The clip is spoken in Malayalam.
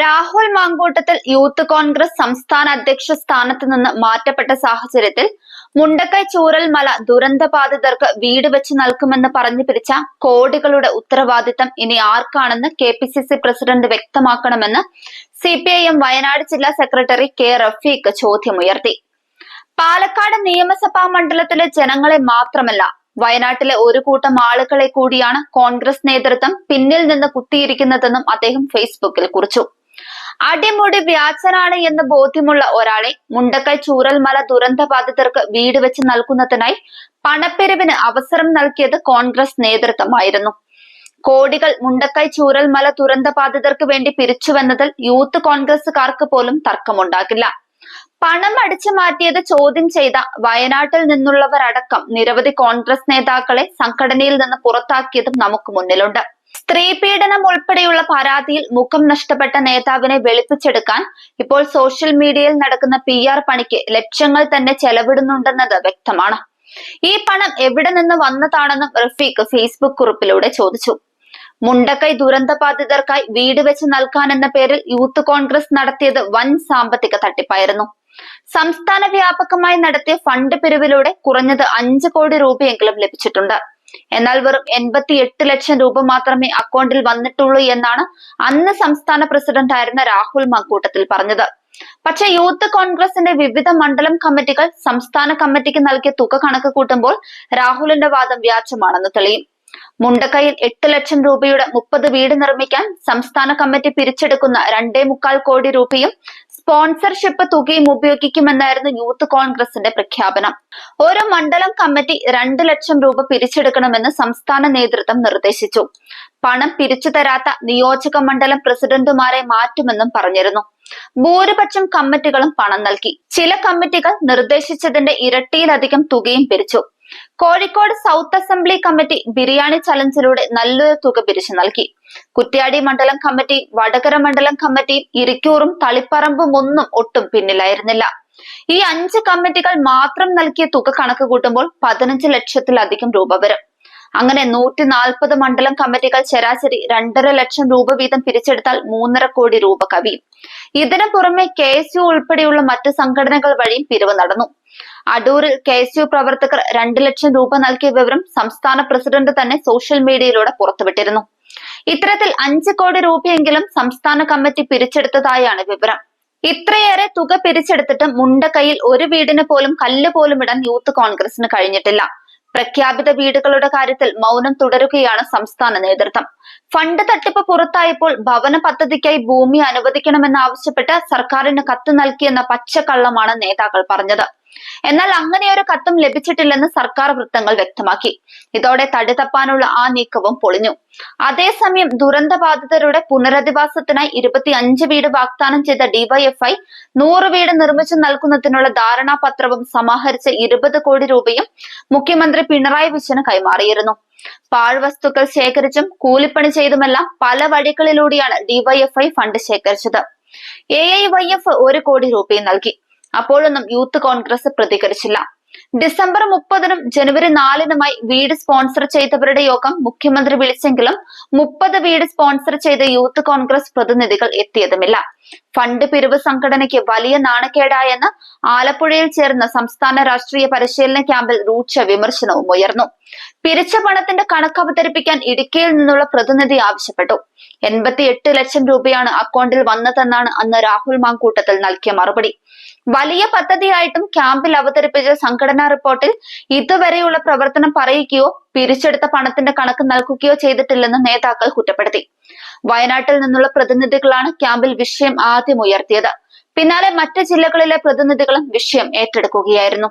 രാഹുൽ മാങ്കൂട്ടത്തിൽ യൂത്ത് കോൺഗ്രസ് സംസ്ഥാന അധ്യക്ഷ സ്ഥാനത്ത് നിന്ന് മാറ്റപ്പെട്ട സാഹചര്യത്തിൽ മുണ്ടക്കൈ ചൂരൽമല ദുരന്തബാധിതർക്ക് വീട് വെച്ച് നൽകുമെന്ന് പറഞ്ഞു പിരിച്ച കോടികളുടെ ഉത്തരവാദിത്തം ഇനി ആർക്കാണെന്ന് K P C C president വ്യക്തമാക്കണമെന്ന് C P I M Wayanad ജില്ലാ സെക്രട്ടറി കെ റഫീഖ് ചോദ്യമുയർത്തി. പാലക്കാട് നിയമസഭാ മണ്ഡലത്തിലെ ജനങ്ങളെ മാത്രമല്ല വയനാട്ടിലെ ഒരു കൂട്ടം ആളുകളെ കൂടിയാണ് കോൺഗ്രസ് നേതൃത്വം പിന്നിൽ നിന്ന് കുത്തിയിരിക്കുന്നതെന്നും അദ്ദേഹം ഫേസ്ബുക്കിൽ കുറിച്ചു. അടിമുടി വ്യാജനാണ് എന്ന് ബോധ്യമുള്ള ഒരാളെ മുണ്ടക്കൈ ചൂരൽമല ദുരന്ത ബാധിതർക്ക് വീട് വെച്ച് നൽകുന്നതിനായി പണപ്പെരുവിന് അവസരം നൽകിയത് കോൺഗ്രസ് നേതൃത്വമായിരുന്നു. കോടികൾ മുണ്ടക്കൈ ചൂരൽമല ദുരന്ത ബാധിതർക്ക് വേണ്ടി പിരിച്ചുവെന്നതിൽ യൂത്ത് കോൺഗ്രസുകാർക്ക് പോലും തർക്കമുണ്ടാകില്ല. പണം അടിച്ചു മാറ്റിയത് ചോദ്യം ചെയ്ത വയനാട്ടിൽ നിന്നുള്ളവരടക്കം നിരവധി കോൺഗ്രസ് നേതാക്കളെ സംഘടനയിൽ നിന്ന് പുറത്താക്കിയതും നമുക്ക് മുന്നിലുണ്ട്. സ്ത്രീ പീഡനം ഉൾപ്പെടെയുള്ള പരാതിയിൽ മുഖം നഷ്ടപ്പെട്ട നേതാവിനെ വെളുപ്പിച്ചെടുക്കാൻ ഇപ്പോൾ സോഷ്യൽ മീഡിയയിൽ നടക്കുന്ന പി ആർ പണിക്ക് ലക്ഷങ്ങൾ തന്നെ ചെലവിടുന്നുണ്ടെന്നത് വ്യക്തമാണ്. ഈ പണം എവിടെ നിന്ന് വന്നതാണെന്നും റഫീഖ് ഫേസ്ബുക്ക് കുറിപ്പിലൂടെ ചോദിച്ചു. മുണ്ടക്കൈ ദുരന്ത ബാധിതർക്കായി വീട് വെച്ച് നൽകാൻ എന്ന പേരിൽ യൂത്ത് കോൺഗ്രസ് നടത്തിയത് വൻ സാമ്പത്തിക തട്ടിപ്പായിരുന്നു. സംസ്ഥാന വ്യാപകമായി നടത്തിയ ഫണ്ട് പിരിവിലൂടെ കുറഞ്ഞത് അഞ്ച് കോടി രൂപയെങ്കിലും ലഭിച്ചിട്ടുണ്ട്. എന്നാൽ വെറും എൺപത്തി എട്ട് ലക്ഷം രൂപ മാത്രമേ അക്കൗണ്ടിൽ വന്നിട്ടുള്ളൂ എന്നാണ് അന്ന് സംസ്ഥാന പ്രസിഡന്റ് ആയിരുന്ന രാഹുൽ മക്കൂട്ടത്തിൽ പറഞ്ഞത്. പക്ഷെ യൂത്ത് കോൺഗ്രസിന്റെ വിവിധ മണ്ഡലം കമ്മിറ്റികൾ സംസ്ഥാന കമ്മിറ്റിക്ക് നൽകിയ തുക കണക്ക് കൂട്ടുമ്പോൾ രാഹുലിന്റെ വാദം വ്യാജമാണെന്ന് തെളിയും. മുണ്ടക്കൈയിൽ എട്ട് ലക്ഷം രൂപയുടെ മുപ്പത് വീട് നിർമ്മിക്കാൻ സംസ്ഥാന കമ്മിറ്റി പിരിച്ചെടുക്കുന്ന രണ്ടേ മുക്കാൽ കോടി രൂപയും സ്പോൺസർഷിപ്പ് തുകയും ഉപയോഗിക്കുമെന്നായിരുന്നു യൂത്ത് കോൺഗ്രസിന്റെ പ്രഖ്യാപനം. ഓരോ മണ്ഡലം കമ്മിറ്റി രണ്ട് ലക്ഷം രൂപ പിരിച്ചെടുക്കണമെന്ന് സംസ്ഥാന നേതൃത്വം നിർദ്ദേശിച്ചു. പണം പിരിച്ചു തരാത്ത നിയോജക മണ്ഡലം പ്രസിഡന്റുമാരെ മാറ്റുമെന്നും പറഞ്ഞിരുന്നു. ഭൂരിപക്ഷം കമ്മിറ്റികളും പണം നൽകി. ചില കമ്മിറ്റികൾ നിർദ്ദേശിച്ചതിന്റെ ഇരട്ടിയിലധികം തുകയും പിരിച്ചു. Kozhikode south assembly committee biryani ചലഞ്ചിലൂടെ നല്ലൊരു തുക പിരിച്ചു നൽകി. കുറ്റ്യാടി മണ്ഡലം കമ്മിറ്റി വടകര മണ്ഡലം കമ്മിറ്റി ഇരിക്കൂറും തളിപ്പറമ്പും ഒന്നും ഒട്ടും പിന്നിലായിരുന്നില്ല. ഈ അഞ്ച് കമ്മിറ്റികൾ മാത്രം നൽകിയ തുക കണക്ക് കൂട്ടുമ്പോൾ പതിനഞ്ച് ലക്ഷത്തിലധികം രൂപ വരും. അങ്ങനെ നൂറ്റി നാൽപ്പത് മണ്ഡലം കമ്മിറ്റികൾ ശരാശരി രണ്ടര ലക്ഷം രൂപ വീതം പിരിച്ചെടുത്താൽ മൂന്നര കോടി രൂപ കവിയും. ഇതിനു പുറമെ കെ എസ് യു ഉൾപ്പെടെയുള്ള മറ്റ് സംഘടനകൾ വഴിയും പിരിവ് നടന്നു. അടൂരിൽ കെ എസ് യു പ്രവർത്തകർ രണ്ട് ലക്ഷം രൂപ നൽകിയ വിവരം സംസ്ഥാന പ്രസിഡന്റ് തന്നെ സോഷ്യൽ മീഡിയയിലൂടെ പുറത്തുവിട്ടിരുന്നു. ഇത്തരത്തിൽ അഞ്ച് കോടി രൂപയെങ്കിലും സംസ്ഥാന കമ്മിറ്റി പിരിച്ചെടുത്തതായാണ് വിവരം. ഇത്രയേറെ തുക പിരിച്ചെടുത്തിട്ട് മുണ്ടക്കൈയിൽ ഒരു വീടിന് പോലും കല്ല് പോലും ഇടാൻ യൂത്ത് കോൺഗ്രസിന് കഴിഞ്ഞിട്ടില്ല. പ്രഖ്യാപിത വീടുകളുടെ കാര്യത്തിൽ മൗനം തുടരുകയാണ് സംസ്ഥാന നേതൃത്വം. ഫണ്ട് തട്ടിപ്പ് പുറത്തായപ്പോൾ ഭവന പദ്ധതിക്കായി ഭൂമി അനുവദിക്കണമെന്നാവശ്യപ്പെട്ട് സർക്കാരിന് കത്ത് നൽകിയെന്ന പച്ചക്കള്ളമാണ് നേതാക്കൾ പറഞ്ഞത്. എന്നാൽ അങ്ങനെ ഒരു കത്തും ലഭിച്ചിട്ടില്ലെന്ന് സർക്കാർ വൃത്തങ്ങൾ വ്യക്തമാക്കി. ഇതോടെ തടിതപ്പാനുള്ള ആ നീക്കവും പൊളിഞ്ഞു. അതേസമയം ദുരന്തബാധിതരുടെ പുനരധിവാസത്തിനായി ഇരുപത്തി അഞ്ച് വീട് വാഗ്ദാനം ചെയ്ത ഡിവൈഎഫ്ഐ നൂറ് വീട് നിർമ്മിച്ചു നൽകുന്നതിനുള്ള ധാരണാപത്രവും സമാഹരിച്ച ഇരുപത് കോടി രൂപയും മുഖ്യമന്ത്രി പിണറായി വിജയന് കൈമാറിയിരുന്നു. പാഴ്വസ്തുക്കൾ ശേഖരിച്ചും കൂലിപ്പണി ചെയ്തുമെല്ലാം പല വഴികളിലൂടെയാണ് ഡിവൈഎഫ്ഐ ഫണ്ട് ശേഖരിച്ചത്. എ ഐ വൈ എഫ് ഒരു കോടി രൂപയും നൽകി. അപ്പോഴൊന്നും യൂത്ത് കോൺഗ്രസ് പ്രതികരിച്ചില്ല. ഡിസംബർ മുപ്പതിനും ജനുവരി നാലിനുമായി വീട് സ്പോൺസർ ചെയ്തവരുടെ യോഗം മുഖ്യമന്ത്രി വിളിച്ചെങ്കിലും മുപ്പത് വീട് സ്പോൺസർ ചെയ്ത യൂത്ത് കോൺഗ്രസ് പ്രതിനിധികൾ എത്തിയതുമില്ല. ഫണ്ട് പിരിവ് സംഘടനയ്ക്ക് വലിയ നാണക്കേടായെന്ന് ആലപ്പുഴയിൽ ചേർന്ന സംസ്ഥാന രാഷ്ട്രീയ പരിശീലന ക്യാമ്പിൽ രൂക്ഷ വിമർശനവും ഉയർന്നു. പിരിച്ച പണത്തിന്റെ കണക്ക് അവതരിപ്പിക്കാൻ ഇടുക്കിയിൽ നിന്നുള്ള പ്രതിനിധി ആവശ്യപ്പെട്ടു. എൺപത്തി ലക്ഷം രൂപയാണ് അക്കൗണ്ടിൽ വന്നതെന്നാണ് അന്ന് രാഹുൽ മാങ്കൂട്ടത്തിൽ നൽകിയ മറുപടി. വലിയ പദ്ധതിയായിട്ടും ക്യാമ്പിൽ അവതരിപ്പിച്ച സംഘടനാ റിപ്പോർട്ടിൽ ഇതുവരെയുള്ള പ്രവർത്തനം പറയുകയോ പിരിച്ചെടുത്ത പണത്തിന്റെ കണക്ക് നൽകുകയോ ചെയ്തിട്ടില്ലെന്ന് നേതാക്കൾ കുറ്റപ്പെടുത്തി. വയനാട്ടിൽ നിന്നുള്ള പ്രതിനിധികളാണ് ക്യാമ്പിൽ വിഷയം ആദ്യം ഉയർത്തിയത്. പിന്നാലെ മറ്റ് ജില്ലകളിലെ പ്രതിനിധികളും വിഷയം ഏറ്റെടുക്കുകയായിരുന്നു.